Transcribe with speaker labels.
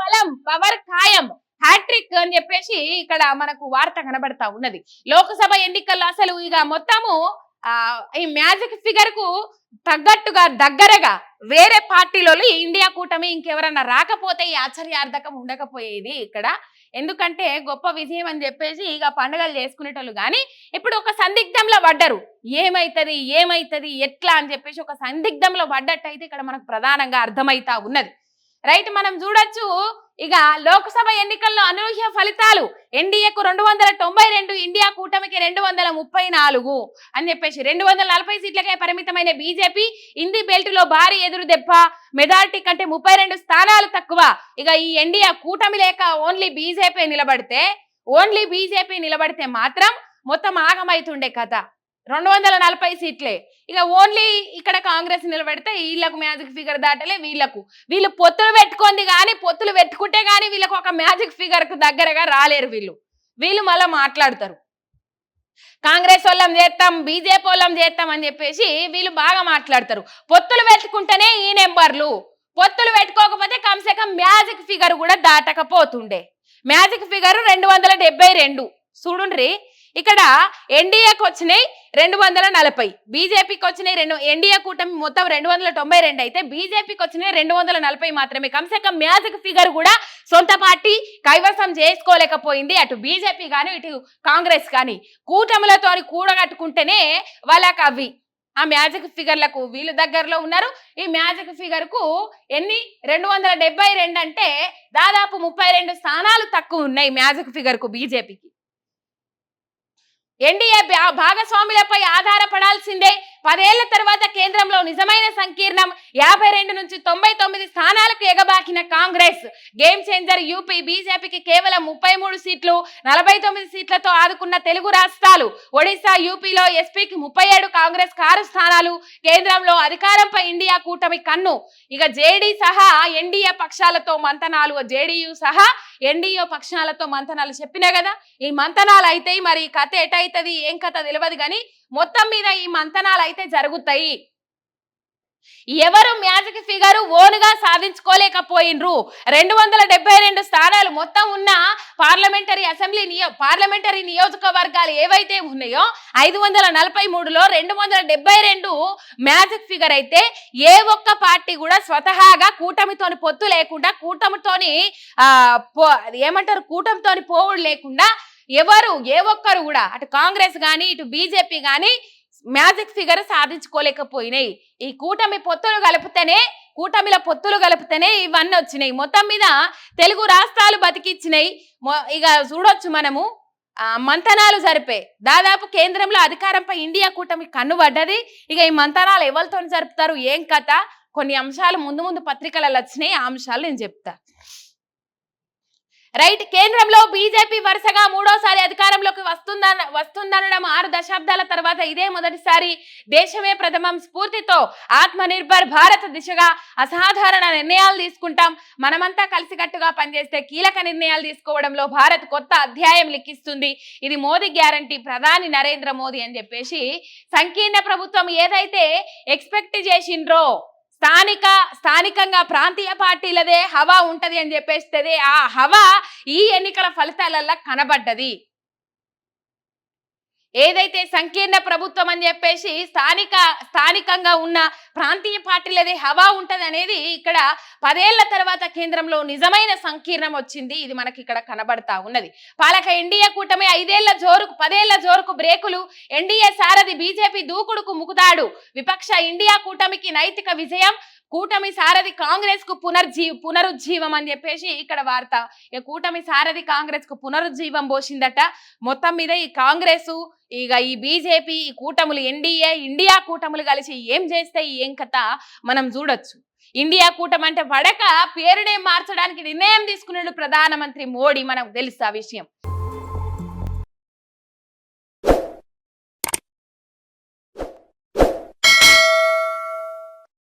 Speaker 1: బలం పవర్ ఖాయం హ్యాట్రిక్ అని చెప్పేసి ఇక్కడ మనకు వార్త కనబడతా ఉన్నది. లోకసభ ఎన్నికల్లో అసలు ఇక మొత్తము ఈ మ్యాజిక్ ఫిగర్కు తగ్గట్టుగా దగ్గరగా వేరే పార్టీలో ఈ ఇండియా కూటమి ఇంకెవరన్నా రాకపోతే ఈ ఆశ్చర్యార్థకం ఉండకపోయేది ఇక్కడ. ఎందుకంటే గొప్ప విజయం అని చెప్పేసి ఇక పండుగలు చేసుకునేటోళ్ళు కానీ ఇప్పుడు ఒక సందిగ్ధంలో పడ్డరు. ఏమైతది ఏమైతుంది ఎట్లా అని చెప్పేసి ఒక సందిగ్ధంలో పడ్డట్టయితే ఇక్కడ మనకు ప్రధానంగా అర్థమైతా ఉన్నది. రైట్ మనం చూడొచ్చు. ఇక లోక్సభ ఎన్నికల్లో అనూహ్య ఫలితాలు. ఎన్డీఏకు రెండు వందల తొంభై రెండు ఇండియా కూటమికి రెండు వందల ముప్పై నాలుగు అని చెప్పేసి రెండు వందల నలభై సీట్లకే పరిమితమైన బీజేపీ ఇంది బెల్ట్లో భారీ ఎదురు దెబ్బ మెజార్టీ కంటే ముప్పై రెండు స్థానాలు తక్కువ. ఇక ఈ ఎన్డీఏ కూటమి లేక ఓన్లీ బీజేపీ నిలబడితే ఓన్లీ బీజేపీ నిలబడితే మాత్రం మొత్తం ఆగమైతుండే కథ. రెండు వందల నలభై సీట్లే. ఇక ఓన్లీ ఇక్కడ కాంగ్రెస్ నిలబెడితే వీళ్ళకు మ్యాజిక్ ఫిగర్ దాటలే వీళ్ళకు. వీళ్ళు పొత్తులు పెట్టుకుంది కానీ పొత్తులు పెట్టుకుంటే కానీ వీళ్ళకు ఒక మ్యాజిక్ ఫిగర్కు దగ్గరగా రాలేరు వీళ్ళు. వీళ్ళు మళ్ళీ మాట్లాడతారు. కాంగ్రెస్ వాళ్ళం చేస్తాం బీజేపీ వాళ్ళం చేస్తాం అని చెప్పేసి వీళ్ళు బాగా మాట్లాడతారు. పొత్తులు పెట్టుకుంటేనే ఈ నెంబర్లు. పొత్తులు పెట్టుకోకపోతే కమ్సే కమ్ మ్యాజిక్ ఫిగర్ కూడా దాటకపోతుండే. మ్యాజిక్ ఫిగర్ రెండు వందల డెబ్బై రెండు. చూడుండ్రి ఇక్కడ ఎన్డీఏకి వచ్చినాయి రెండు వందల నలభై. బీజేపీకి వచ్చినాయి రెండు ఎన్డీఏ కూటమి మొత్తం రెండు వందల తొంభై రెండు అయితే బీజేపీకి వచ్చినాయి రెండు వందల నలభై మాత్రమే. కమ్సే కమ్ మ్యాజిక్ ఫిగర్ కూడా సొంత పార్టీ కైవసం చేసుకోలేకపోయింది. అటు బీజేపీ కానీ ఇటు కాంగ్రెస్ కానీ కూటములతో కూడగట్టుకుంటేనే వాళ్ళకి అవి. ఆ మ్యాజిక్ ఫిగర్లకు వీళ్ళు దగ్గరలో ఉన్నారు. ఈ మ్యాజిక్ ఫిగర్కు ఎన్ని? రెండు వందల డెబ్బై రెండు అంటే దాదాపు ముప్పై రెండు స్థానాలు తక్కువ ఉన్నాయి మ్యాజిక్ ఫిగర్కు బీజేపీకి. ఎన్డీఏ భాగస్వాములపై ఆధారపడాల్సిందే. పదేళ్ళ తర్వాత కేంద్రంలో నిజమైన సంకీర్ణం యాభై రెండు నుంచి తొంభై తొమ్మిది స్థానాలకు ఎగబాకిన కాంగ్రెస్. గేమ్ చేంజర్ యూపీ బీజేపీకి కేవలం ముప్పై మూడు సీట్లు నలభై తొమ్మిది సీట్లతో ఆదుకున్న తెలుగు రాష్ట్రాలు. ఒడిశా యూపీలో ఎస్పీకి ముప్పై ఏడు కాంగ్రెస్ కారు స్థానాలు. కేంద్రంలో అధికారంపై ఇండియా కూటమి కన్ను. ఇక జేడీ సహా ఎన్డీఏ పక్షాలతో మంతనాలు జేడీయూ సహా ఎన్డీఏ పక్షాలతో మంతనాలు చెప్పినా కదా? ఈ మంతనాలు అయితే మరి కథ ఎటైతుంది? ఏం కథ? తెలియదు కానీ మొత్తం మీద ఈ మంతనాలు అయితే జరుగుతాయి. ఎవరు మ్యాజిక్ ఫిగర్ ఓనుగా సాధించుకోలేకపోయినరు. రెండు వందల డెబ్బై రెండు స్థానాలు మొత్తం ఉన్న పార్లమెంటరీ అసెంబ్లీ నియో పార్లమెంటరీ నియోజకవర్గాలు ఏవైతే ఉన్నాయో ఐదు వందల నలభై మూడులో రెండు వందల డెబ్బై రెండు మ్యాజిక్ ఫిగర్ అయితే ఏ ఒక్క పార్టీ కూడా స్వతహాగా కూటమితోని పొత్తు లేకుండా కూటమితోని ఆ పో- ఏమంటారు? కూటమితోని పోవుడు లేకుండా ఎవరు? ఏ ఒక్కరు కూడా. అటు కాంగ్రెస్ కానీ ఇటు బీజేపీ కానీ మ్యాజిక్ ఫిగర్ సాధించుకోలేకపోయినాయి. ఈ కూటమి పొత్తులు కలిపితేనే కూటమిల పొత్తులు కలిపితేనే ఇవన్నీ వచ్చినాయి. మొత్తం మీద తెలుగు రాష్ట్రాలు బతికిచ్చినాయి. ఇక చూడొచ్చు మనము. మంతనాలు జరిపే. దాదాపు కేంద్రంలో అధికారంపై ఇండియా కూటమి కన్నుబడ్డది ఇక ఈ మంతనాలు ఎవరితో జరుపుతారు? ఏం కథ? కొన్ని అంశాలు ముందు ముందు పత్రికలలో వచ్చినాయి. ఆ అంశాలు నేను చెప్తా. రైట్ కేంద్రంలో బీజేపీ వరుసగా మూడోసారి అధికారంలోకి వస్తుందన వస్తుందనడం ఆరు దశాబ్దాల తర్వాత ఇదే మొదటిసారి దేశమే ప్రథమం స్ఫూర్తితో ఆత్మ నిర్భర్ భారత్ దిశగా అసాధారణ నిర్ణయాలు తీసుకుంటాం. మనమంతా కలిసికట్టుగా పనిచేస్తే కీలక నిర్ణయాలు తీసుకోవడంలో భారత్ కొత్త అధ్యాయం లిఖిస్తుంది. ఇది మోదీ గ్యారంటీ ప్రధాని నరేంద్ర మోదీ అని చెప్పేసి సంకీర్ణ ప్రభుత్వం ఏదైతే ఎక్స్పెక్ట్ చేసిండ్రో స్థానిక స్థానికంగా ప్రాంతీయ పార్టీలదే హవా ఉంటది అని చెప్పేస్తే ఆ హవా ఈ ఎన్నికల ఫలితాలల్లో కనబడ్డది. ఏదైతే సంకీర్ణ ప్రభుత్వం అని చెప్పేసి స్థానిక స్థానికంగా ఉన్న ప్రాంతీయ పార్టీలదే హవా ఉంటది అనేది ఇక్కడ పదేళ్ళ తర్వాత కేంద్రంలో నిజమైన సంకీర్ణం వచ్చింది. ఇది మనకి ఇక్కడ కనబడతా ఉన్నది. పాలక ఎన్డీఏ కూటమి ఐదేళ్ళ జోరుకు పదేళ్ళ జోరుకు బ్రేకులు. ఎన్డీఏ సారథి బీజేపీ దూకుడుకు ముకుదాడు విపక్ష ఇండియా కూటమికి నైతిక విజయం. కూటమి సారథి కాంగ్రెస్కు పునర్జీ పునరుజ్జీవం అని చెప్పేసి ఇక్కడ వార్త. ఇక కూటమి సారథి కాంగ్రెస్కు పునరుజ్జీవం పోసిందట. మొత్తం మీద ఈ కాంగ్రెస్ ఇక ఈ బీజేపీ ఈ కూటములు ఎన్డీఏ ఇండియా కూటములు కలిసి ఏం చేస్తే ఏం కథ మనం చూడొచ్చు. ఇండియా కూటమి అంటే పడక పేరునే మార్చడానికి నిర్ణయం తీసుకున్నాడు ప్రధానమంత్రి మోడీ మనకు తెలుసు ఆ విషయం.